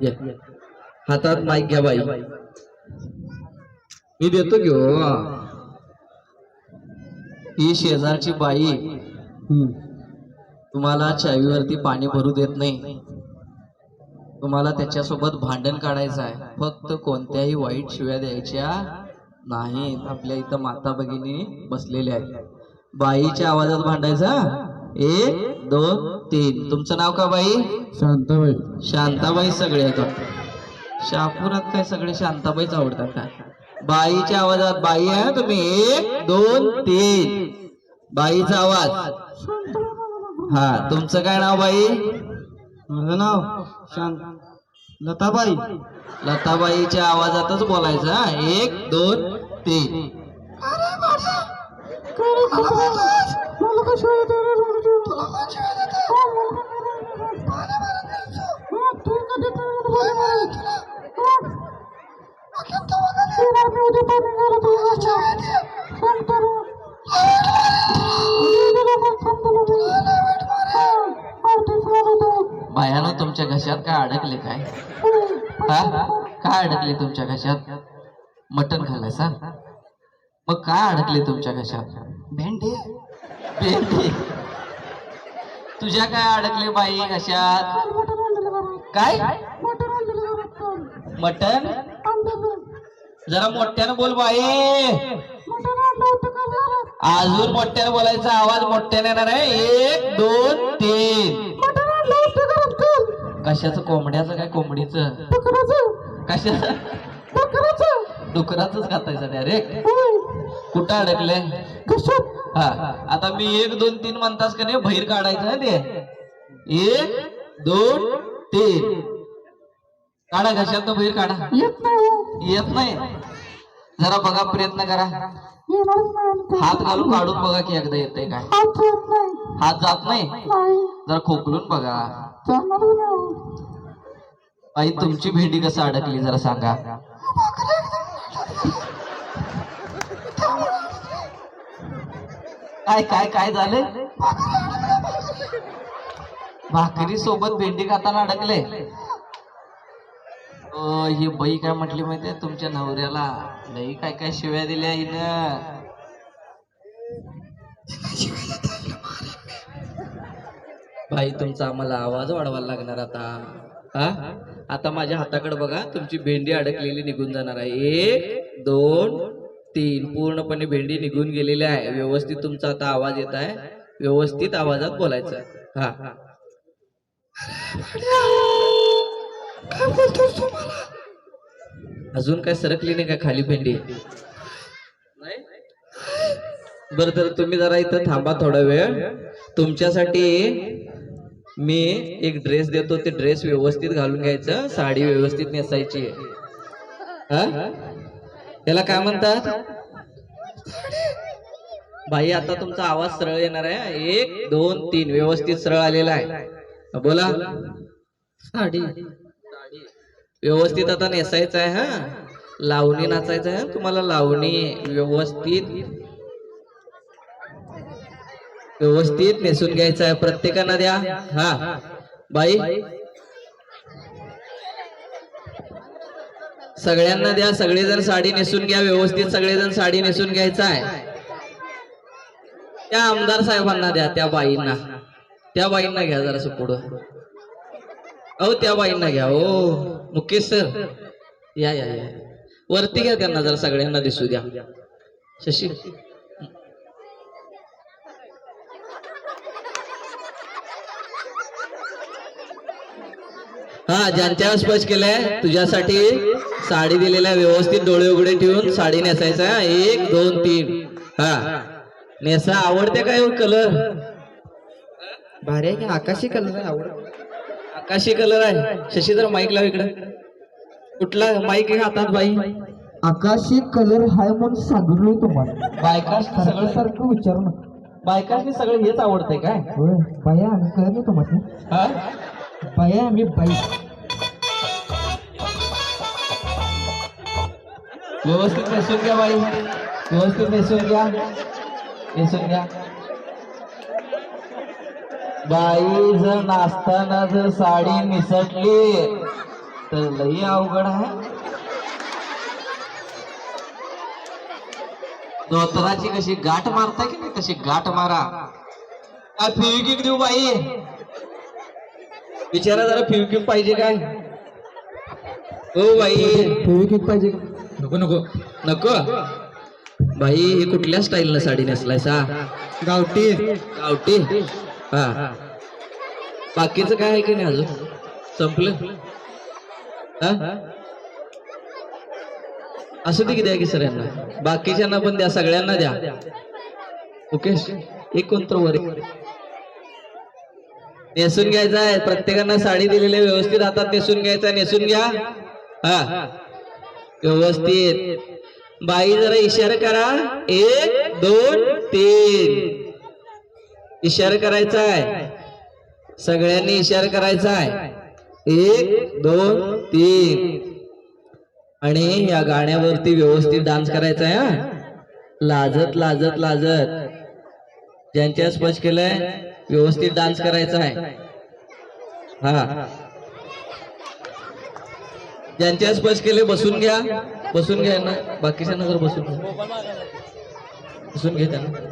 या. हातात माईक घ्या बाई. मी देतो की हो ही. शेजारची बाई तुम्हाला चावीवरती पाणी भरू देत नाही. तुम्हाला त्याच्यासोबत भांडण काढायचं आहे. फक्त कोणत्याही वाईट शिव्या द्यायच्या नाहीत. आपल्या इथं माता भगिनी बसलेल्या आहेत. बाईच्या आवाजात भांडायचा एक दोन तीन. तुमचं नाव का बाई? शांताबाई. शांताबाई सगळे. शहापुरात काय सगळे शांताबाईच आवडतात काय बाईच्या आवाजात बाई आहे तुम्ही. एक दोन तीन. बाईचा आवाज. हा तुमचं काय नाव बाई? माझं नाव शांत लताबाई. लताबाईच्या आवाजातच बोलायचं हा. एक दोन तीन. बायानं तुमच्या घशात काय अडकले काय? हा? काय अडकले तुमच्या घशात? मटण खाल्लं सर मग काय अडकले तुमच्या घशात? भेंडी. भेंडी. तुझ्या काय अडकले बाई घशात काय? मटन जरा मोठ्यानं बोल बाई. अजून मोठ्यानं बोलायचा आवाज मोठ्याने येणार आहे. एक दोन तीन. कशाचं कोंबड्याचं काय कोंबडीचं? कशाचं? डुकराच खातायचं डायरेक्ट कुठं अडकले? हा. आता मी एक दोन तीन म्हणतास का नाही? बाहेर काढायचं ते. एक दोन तीन. काढा घशात बाहेर काढा. येत नाही. जरा बघा प्रयत्न करा. हात घालून काढून बघा की एकदा येतंय काय. हात जात नाही. जरा खोकलून बघा. आई तुमची भेंडी कसं अडकली जरा सांगा. काय काय काय झालं? भाकरी सोबत भेंडी खाताना अडकले. अ, ही बाई काय म्हटली माहितीये? तुमच्या नवऱ्याला. लई काय काय शिव्या दिल्या हिनं. भाई तुमचा आम्हाला आवाज वाढवायला लागणार आता. हा? आता माझ्या हाताकडे बघा तुमची भेंडी अडकलेली निघून जाणार आहे. एक दोन तीन पूर्णपणे भेंडी निघून गेलेली आहे. व्यवस्थित तुमचा आता आवाज येत आहे. व्यवस्थित आवाजात बोलायचं. हा. अजून काय सरकली नाही का खाली भेंडी? बरं तर तुम्ही जरा इथं थांबा थोडा वेळ. तुमच्यासाठी मी एक ड्रेस देतो. ते ड्रेस व्यवस्थित घालून घ्यायचं. साडी व्यवस्थित नेसायची हा? याला काय म्हणतात? बाई आता तुमचा आवाज सरळ येणार आहे एक दोन तीन. व्यवस्थित सरळ आलेला आहे. बोला. साडी. व्यवस्थित आता नेसायचं आहे हा. लावणी नाचायचं आहे तुम्हाला लावणी व्यवस्थित व्यवस्थित नेसून घ्यायचं आहे. प्रत्येकानं द्या. हा. बाई. सगळ्यांना द्या सगळेजण साडी नेसून घ्या व्यवस्थित सगळेजण साडी नेसून घ्यायचं आहे. त्या आमदार साहेबांना द्या त्या बाईंना. त्या बाईंना घ्या जरा पुढं. अहो त्या बाईंना घ्या. ओ मुकेश सर. या या या. वरती घ्या त्यांना जरा सगळ्यांना दिसू द्या. शशी. हा ज्यांच्या स्पर्श केलाय तुझ्यासाठी साडी दिलेल्या व्यवस्थित डोळे उघडे ठेवून साडी नेसायचा हा. एक दोन तीन. हा. नेसा आवडते काय कलर भारी आहे की आकाशी कलर आहे आवड आकाशी कलर आहे. शशी जर माईक लाव इकडे. कुठला माईक आहे हातात बाई? आकाशी कलर हाय म्हणून सांगितलं तुम्हाला. बायका सगळं सारखं विचारू नका. बायकांनी सगळं हेच आवडतंय काय? बाया आम्ही कळत नाही तुम्हाला. हा? बाया आम्ही बाई. व्यवस्थित नेसून घ्या बाई. व्यवस्थित नेसून घ्या. नेसून घ्या. बाई जर नाचताना जर साडी निसटली तर लई अवघड आहे. धोतराची कशी गाठ मारताय की नाही तशी गाठ मारा. फिविकिक देऊ बाई? विचारा जरा फिविकिक पाहिजे काय? हो बाई. फेविक्विक पाहिजे का? नको नको. नको. बाई हे कुठल्या स्टाईलनं साडी नेसलायसा गावठी. गावठी. हा. बाकीचं काय आहे की नाही अजून? संपलं? हा? असू दे की द्या की सगळ्यांना. बाकीच्यांना पण द्या सगळ्यांना द्या. ओके एक कोणतं वर. नेसून घ्यायचं आहे. प्रत्येकांना साडी दिलेली व्यवस्थित हातात नेसून घ्यायचं नेसून घ्या. हा. व्यवस्थित. बाई जरा इशारा करा. एक दोन तीन. इशारा करायचा आहे. सगळ्यांनी इशारा करायचा आहे. एक दोन तीन. आणि या गाण्यावरती व्यवस्थित डान्स करायचा आहे हा. लाजत लाजत लाजत. ज्यांच्या स्पर्श केलंय व्यवस्थित डान्स करायचा आहे. हा. ज्यांचे स्पर्श केले बसून घ्या. बसून घ्या ना बाकीच्यांना जर बसून घ्या. बसून घ्या त्यांना.